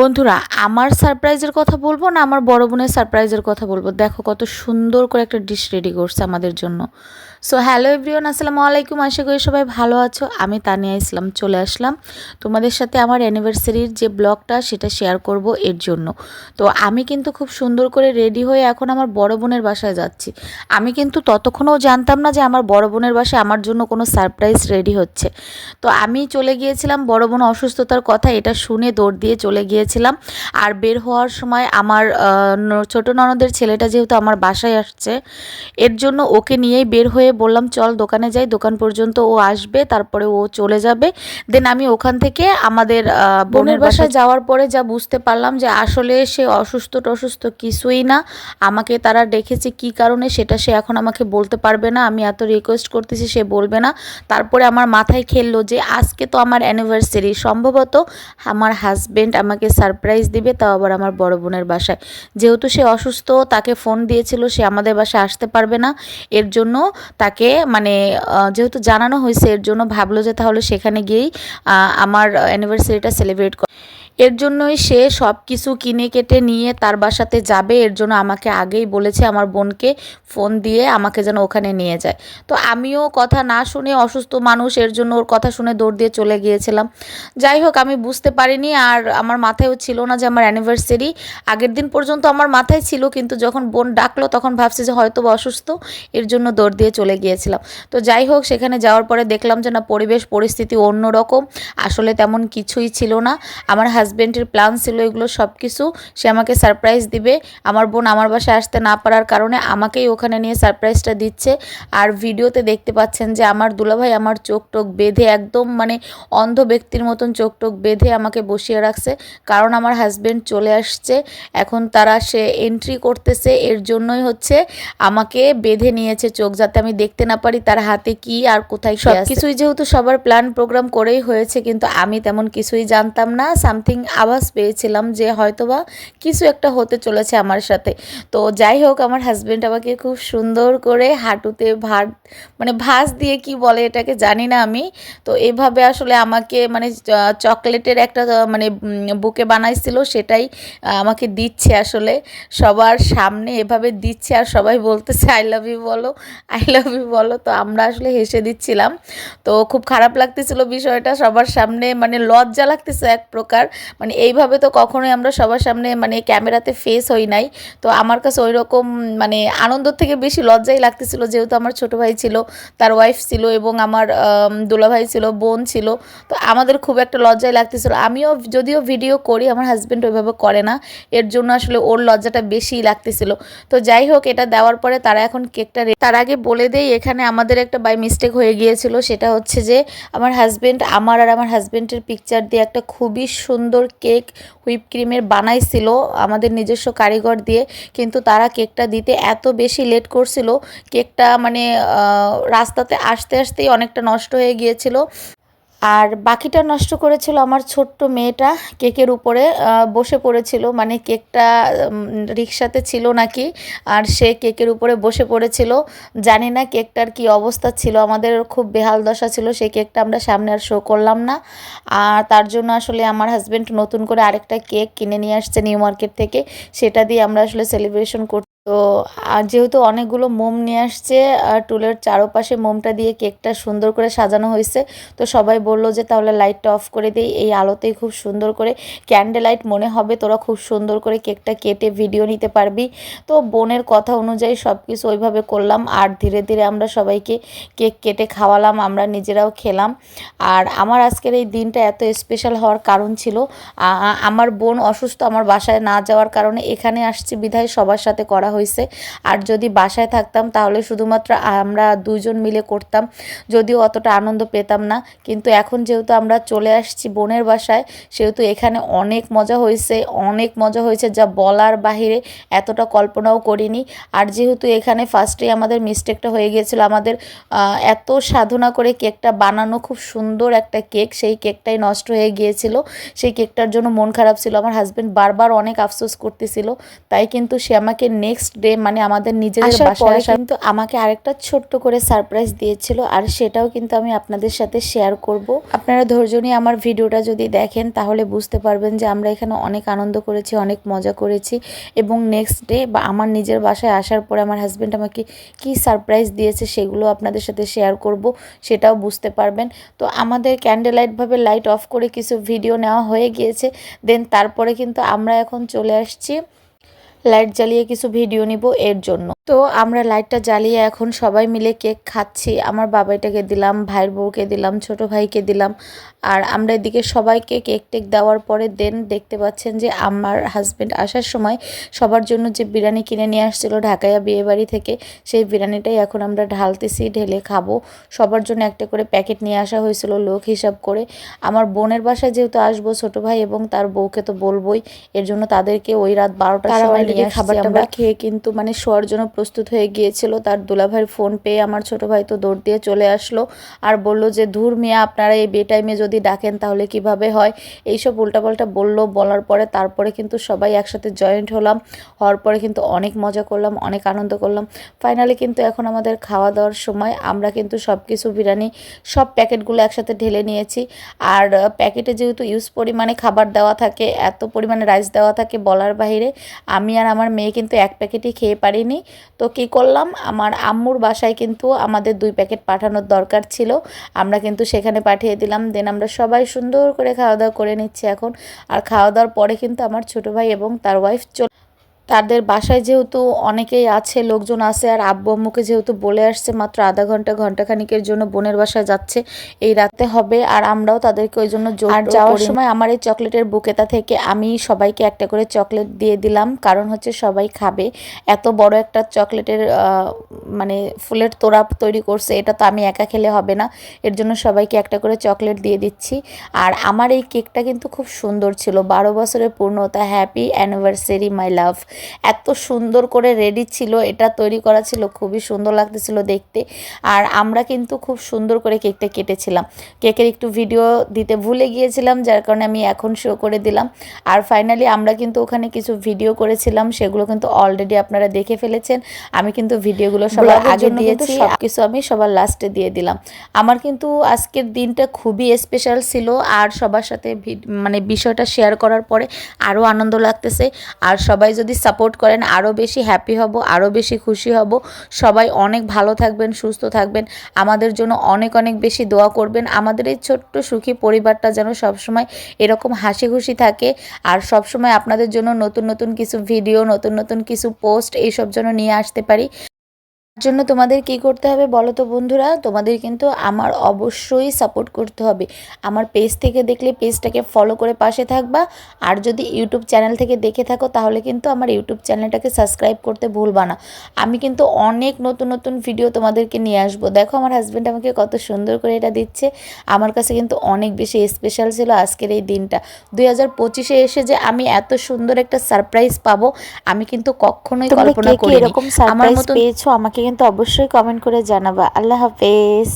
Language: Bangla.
বন্ধুরা, আমার সারপ্রাইজের কথা বলব না আমার বড় বোনের সারপ্রাইজের কথা বলব? দেখো কত সুন্দর করে একটা ডিশ রেডি করছে আমাদের জন্য। সো হ্যালো এভরিওয়ান আসসালামু আলাইকুম। আশা করি সবাই ভালো আছো। আমি তানিয়া ইসলাম চলে আসলাম। তোমাদের সাথে আমার অ্যানিভার্সারির যে ব্লগটা, সেটা শেয়ার করব এর জন্য। তো আমি কিন্তু খুব সুন্দর করে রেডি হয়ে এখন আমার বড় বোনের বাসায় যাচ্ছি। আমি কিন্তু ততক্ষণও জানতাম না যে আমার বড় বোনের বাসায় আমার জন্য কোনো সারপ্রাইজ রেডি হচ্ছে। তো আমি চলে গিয়েছিলাম, বড় বোন অসুস্থতার কথা এটা শুনে দৌড় দিয়ে চলে গিয়েছিলাম। আর বের হওয়ার সময় আমার ছোট ননদের ছেলেটা যেহেতু আমার বাসায় আসছে এর জন্য ওকে নিয়েই বের হয়ে বললাম চল দোকানে যাই দোকান পর্যন্ত ও আসবে তারপরে ও চলে যাবে। দেন আমি ওখান থেকে আমাদের বোনের বাসায় যাওয়ার পরে যা বুঝতে পারলাম যে আসলে সে অসুস্থ টসুস্থ কিছুই না। আমাকে তারা ডেকেছে কি কারণে সেটা সে এখন আমাকে বলতে পারবে না। আমি এত রিকোয়েস্ট করতেছি সে বলবে না। তারপরে আমার মাথায় খেললো যে আজকে তো আমার অ্যানিভার্সারি সম্ভবত আমার হাজব্যান্ড আমাকে সারপ্রাইজ দিবে, তাও আবার আমার বড় বোনের বাসায়। যেহেতু সে অসুস্থ, তাকে ফোন দিয়েছিল, সে আমাদের বাসায় আসতে পারবে না। এর জন্য তাকে মানে যেহেতু জানানো হয়েছে, এর জন্য ভাবলো যে তাহলে সেখানে গিয়েই আমার অ্যানিভার্সারিটা সেলিব্রেট করে এর জন্যই সে সব কিছু কিনে কেটে নিয়ে তার বাসাতে যাবে, এর জন্য আমাকে আগেই বলেছে আমার বোনকে ফোন দিয়ে আমাকে যেন ওখানে নিয়ে যায়। তো আমিও কথা না শুনে অসুস্থ মানুষ, এর জন্য ওর কথা শুনে দৌড় দিয়ে চলে গিয়েছিলাম। যাই হোক, আমি বুঝতে পারিনি আর আমার মাথায়ও ছিল না যে আমার অ্যানিভার্সারি আগের দিন পর্যন্ত আমার মাথায় ছিল, কিন্তু যখন বোন ডাকলো তখন ভাবছি যে হয়তো অসুস্থ, এর জন্য দৌড় দিয়ে চলে গিয়েছিলাম। তো যাই হোক, সেখানে যাওয়ার পরে দেখলাম যে না, পরিবেশ, পরিস্থিতি অন্যরকম। আসলে তেমন কিছুই ছিল না। আমার হাজব্যান্ডের প্ল্যান ছিল এগুলো সব কিছু সে আমাকে সারপ্রাইজ দিবে। আমার বোন আমার বাসায় আসতে না পারার কারণে আমাকেই ওখানে নিয়ে সারপ্রাইজটা দিচ্ছে। আর ভিডিওতে দেখতে পাচ্ছেন যে আমার দুলাভাই আমার চোখ টোক বেঁধে একদম মানে অন্ধ ব্যক্তির মতন চোখ টোক বেঁধে আমাকে বসিয়ে রাখছে। কারণ আমার হাজব্যান্ড চলে আসছে। এখন তারা সে এন্ট্রি করতেছে, এর জন্যই হচ্ছে আমাকে বেঁধে নিয়েছে চোখ, যাতে আমি দেখতে না পারি তার হাতে কি আর কোথায় সব কিছুই যেহেতু সবার প্ল্যান প্রোগ্রাম করেই হয়েছে, কিন্তু আমি তেমন কিছুই জানতাম না। সামথিং সামথিং আওয়াজ পেয়েছিলাম যে হয়তোবা কিছু একটা হতে চলেছে আমার সাথে। তো যাই হোক, আমার হাজব্যান্ড আমাকে খুব সুন্দর করে হাঁটুতে ভাত মানে ভাস দিয়ে কি বলে এটাকে জানি না আমি। তো এভাবে আসলে আমাকে মানে চকলেটের একটা মানে বুকে বানাইছিল, সেটাই আমাকে দিচ্ছে আসলে। সবার সামনে এভাবে দিচ্ছে আর সবাই বলতেছে আই লাভ ইউ বলো আই লাভ ইউ বলো। তো আমরা আসলে হেসে দিচ্ছিলাম। তো খুব খারাপ লাগতেছিল বিষয়টা। সবার সামনে মানে লজ্জা লাগতেছে এক প্রকার। মানে এইভাবে তো কখনোই আমরা সবার সামনে মানে ক্যামেরাতে ফেস হই নাই। তো আমার কাছে ওই রকম মানে আনন্দ থেকে বেশি লজ্জাই লাগতেছিল, যেহেতু আমার ছোট ভাই ছিল, তার ওয়াইফ ছিল এবং আমার দুলাভাই ছিল, বোন ছিল। তো আমাদের খুব একটা লজ্জাই লাগতেছিল। আমিও যদিও ভিডিও করি, আমার হাজব্যান্ড ওইভাবে করে না। এর জন্য আসলে ওর লজ্জাটা বেশি লাগতেছিল। তো যাই হোক, এটা দেওয়ার পরে তারা এখন কেকটা তার আগে বলে দেই, এখানে আমাদের একটা বাই মিস্টেক হয়ে গিয়েছিল। সেটা হচ্ছে যে, আমার হাজব্যান্ড আমার আর আমার হাজব্যান্ডের পিকচার দিয়ে একটা খুবই সুন্দর কেক হুইপ ক্রিমের বানাইছিল আমাদের নিজস্ব কারিগর দিয়ে, কিন্তু তারা কেকটা দিতে এত বেশি লেট করছিল, কেকটা মানে রাস্তাতে আসতে আসতেই অনেকটা নষ্ট হয়ে গিয়েছিল। আর বাকিটা নষ্ট করেছিল আমার ছোট্ট মেয়েটা। কেকের উপরে বসে পড়েছিল মানে কেকটা রিক্সাতে ছিল নাকি, আর সে কেকের উপরে বসে পড়েছিল। জানি না কেকটার কি অবস্থা ছিল, আমাদের খুব বেহাল দশা ছিল সেই কেকটা আমরা সামনে আর শো করলাম না। আর তার জন্য আসলে আমার হাজব্যান্ড নতুন করে আরেকটা কেক কিনে নিয়ে আসছে নিউ মার্কেট থেকে, সেটা দিয়ে আমরা আসলে সেলিব্রেশন করতে তো যেহেতু অনেকগুলো মোম নিয়ে আসছে আর টুলের চারোপাশে মোমটা দিয়ে কেকটা সুন্দর করে সাজানো হয়েছে, তো সবাই বলল যে তাহলে লাইটটা অফ করে দিই, এই আলোতেই খুব সুন্দর করে ক্যান্ডেল লাইট মনে হবে, তোরা খুব সুন্দর করে কেকটা কেটে ভিডিও নিতে পারবি। তো বোনের কথা অনুযায়ী সব কিছু ওইভাবে করলাম, আর ধীরে ধীরে আমরা সবাইকে কেক কেটে খাওয়ালাম, আমরা নিজেরাও খেলাম। আর আমার আজকের এই দিনটা এত স্পেশাল হওয়ার কারণ ছিল আমার বোন অসুস্থ, আমার বাসায় না যাওয়ার কারণে এখানে আসছি বিধায় সবার সাথে করা হয়েছে আর যদি বাসায় থাকতাম, তাহলে শুধুমাত্র আমরা দুজন মিলে করতাম। যদিও অতটা আনন্দ পেতাম না, কিন্তু এখন যেহেতু আমরা চলে আসছি বোনের বাসায়, সেহেতু এখানে অনেক মজা হয়েছে অনেক মজা হয়েছে যা বলার বাহিরে এতটা কল্পনাও করিনি। আর যেহেতু এখানে ফার্স্টেই আমাদের মিস্টেকটা হয়ে গিয়েছিল, আমাদের এত সাধনা করে কেকটা বানানো খুব সুন্দর একটা কেক, সেই কেকটাই নষ্ট হয়ে গিয়েছিল। সেই কেকটার জন্য মন খারাপ ছিল। আমার হাজব্যান্ড বারবার অনেক আফসোস করতেছিল। তাই কিন্তু সে আমাকে নেক্সট নেক্সট ডে মানে আমাদের নিজেদের আসার বাসায় আসা কিন্তু আমাকে আরেকটা ছোট্ট করে সারপ্রাইজ দিয়েছিল আর সেটাও কিন্তু আমি আপনাদের সাথে শেয়ার করব। আপনারা ধৈর্য নিয়ে আমার ভিডিওটা যদি দেখেন তাহলে বুঝতে পারবেন যে আমরা এখানে অনেক আনন্দ করেছি অনেক মজা করেছি। এবং নেক্সট ডে বা আমার নিজের বাসায় আসার পরে আমার হাজব্যান্ড আমাকে কি সারপ্রাইজ দিয়েছে সেগুলো আপনাদের সাথে শেয়ার করব সেটাও বুঝতে পারবেন। তো আমাদের ক্যান্ডেল লাইটভাবে লাইট অফ করে কিছু ভিডিও নেওয়া হয়ে গিয়েছে দেন তারপরে কিন্তু আমরা এখন চলে আসছি। লাইট জ্বালিয়ে কিছু ভিডিও নিব এর জন্য। তো আমরা লাইটটা জ্বালিয়ে এখন সবাই মিলে কেক খাচ্ছি। আমার বাবাইটাকে দিলাম ভাইয়ের বউকে দিলাম ছোট ভাইকে দিলাম। আর আমরা এদিকে সবাইকে কেক টেক দেওয়ার পরে দেন দেখতে পাচ্ছেন যে আমার হাজব্যান্ড আসার সময় সবার জন্য যে বিরিয়ানি কিনে নিয়ে আসছিল ঢাকাইয়া বিয়েবাড়ি থেকে সেই বিরিয়ানিটাই এখন আমরা ঢালতেছি ঢেলে খাব। সবার জন্য একটা করে প্যাকেট নিয়ে আসা হয়েছিল লোক হিসাব করে। আমার বোনের বাসায় যেহেতু আসব ছোট ভাই এবং তার বউকে তো বলবোই এর জন্য তাদেরকে ওই রাত বারোটার তারা সময় নিয়ে খাবার টাবার খেয়ে কিন্তু মানে শোয়ার জন্য প্রস্তুত হয়ে গিয়েছিল। তার দুলাভাইয়ের ফোন পেয়ে আমার ছোট ভাই তো দৌড় দিয়ে চলে আসলো আর বলল যে, ধুর মিয়া, আপনারা এই বে টাইমে যদি ডাকেন তাহলে কীভাবে হয়? এইসব উল্টাপাল্টা বলল। বলার পরে তারপরে কিন্তু সবাই একসাথে জয়েন্ট হলাম। হওয়ার পরে কিন্তু অনেক মজা করলাম, অনেক আনন্দ করলাম। ফাইনালি কিন্তু এখন আমাদের খাওয়া দাওয়ার সময়। আমরা কিন্তু সব কিছু বিরিয়ানি, সব প্যাকেটগুলো একসাথে ঢেলে নিয়েছি। আর প্যাকেটে যেহেতু ইউজ পরিমাণে খাবার দেওয়া থাকে, এত পরিমাণে রাইস দেওয়া থাকে বলার বাইরে, আমি আর আমার মেয়ে কিন্তু এক প্যাকেটই খেয়ে পারিনি। তো কি করলাম? আমার আম্মুর বাসায় কিন্তু আমাদের দুই প্যাকেট পাঠানোর দরকার ছিল। আমরা কিন্তু সেখানে পাঠিয়ে দিলাম। দেন আমরা সবাই সুন্দর করে খাওয়া দাওয়া করে নিচ্ছি এখন। আর খাওয়া দাওয়ার পরে কিন্তু আমার ছোটো ভাই এবং তার ওয়াইফ চলে তাদের বাসায় যেহেতু অনেকেই আছে লোকজন আছে আর আব্বু আম্মুকে যেহেতু বলে আসছে মাত্র আধা ঘণ্টা ঘণ্টা খানিকের জন্য বোনের বাসায় যাচ্ছে এই রাতে হবে আর আমরাও তাদেরকে ওই জন্য জোর আর যাওয়ার সময় আমার এই চকলেটের বুকেতা থেকে আমি সবাইকে একটা করে চকলেট দিয়ে দিলাম কারণ হচ্ছে সবাই খাবে। এত বড় একটা চকলেটের মানে ফুলের তোড়া তৈরি করছে এটা তো আমি একা খেলে হবে না। এর জন্য সবাইকে একটা করে চকলেট দিয়ে দিচ্ছি। আর আমার এই কেকটা কিন্তু খুব সুন্দর ছিল বারো বছরের পূর্ণতা হ্যাপি অ্যানিভার্সারি মাই লাভ। এত সুন্দর করে রেডি ছিল এটা তৈরি করা ছিল খুবই সুন্দর লাগতেছিল দেখতে। আর আমরা কিন্তু খুব সুন্দর করে কেকটা কেটেছিলাম। কেকের একটু ভিডিও দিতে ভুলে গিয়েছিলাম যার কারণে আমি এখন শো করে দিলাম। আর ফাইনালি আমরা কিন্তু ওখানে কিছু ভিডিও করেছিলাম সেগুলো কিন্তু অলরেডি আপনারা দেখে ফেলেছেন। আমি কিন্তু ভিডিওগুলো সবার আগে দিয়েছি কিছু আমি সবার লাস্টে দিয়ে দিলাম। আমার কিন্তু আজকের দিনটা খুবই স্পেশাল ছিল আর সবার সাথে মানে বিষয়টা শেয়ার করার পরে আরও আনন্দ লাগতেছে। আর সবাই যদি সাপোর্ট করেন আরও বেশি হ্যাপি হব আরও বেশি খুশি হব। সবাই অনেক ভালো থাকবেন, সুস্থ থাকবেন। আমাদের জন্য অনেক অনেক বেশি দোয়া করবেন। আমাদের এই ছোট্ট সুখী পরিবারটা যেন সবসময় এরকম হাসি খুশি থাকে। আর সবসময় আপনাদের জন্য নতুন নতুন কিছু ভিডিও নতুন নতুন কিছু পোস্ট এইসব যেন নিয়ে আসতে পারি। জন্য তোমাদের কি করতে হবে বলো তো বন্ধুরা? তোমাদের কিন্তু আমার অবশ্যই সাপোর্ট করতে হবে। আমার পেজ থেকে দেখলে পেজটাকে ফলো করে পাশে থাকবা। আর যদি ইউটিউব চ্যানেল থেকে দেখে থাকো তাহলে কিন্তু আমার ইউটিউব চ্যানেলটাকে সাবস্ক্রাইব করতে ভুলবা না। আমি কিন্তু অনেক নতুন নতুন ভিডিও তোমাদেরকে নিয়ে আসব। দেখো আমার হাজব্যান্ড আমাকে কত সুন্দর করে এটা দিচ্ছে। আমার কাছে কিন্তু অনেক বেশি স্পেশাল ছিল আজকের এই দিনটা। দুই হাজার পঁচিশে এসে যে আমি এত সুন্দর একটা সারপ্রাইজ পাবো আমি কিন্তু কখনোই কল্পনা করি এরকম আমার মতন পেয়েছ আমাকে কিন্তু অবশ্যই কমেন্ট করে জানাবা। আল্লাহ হাফেজ।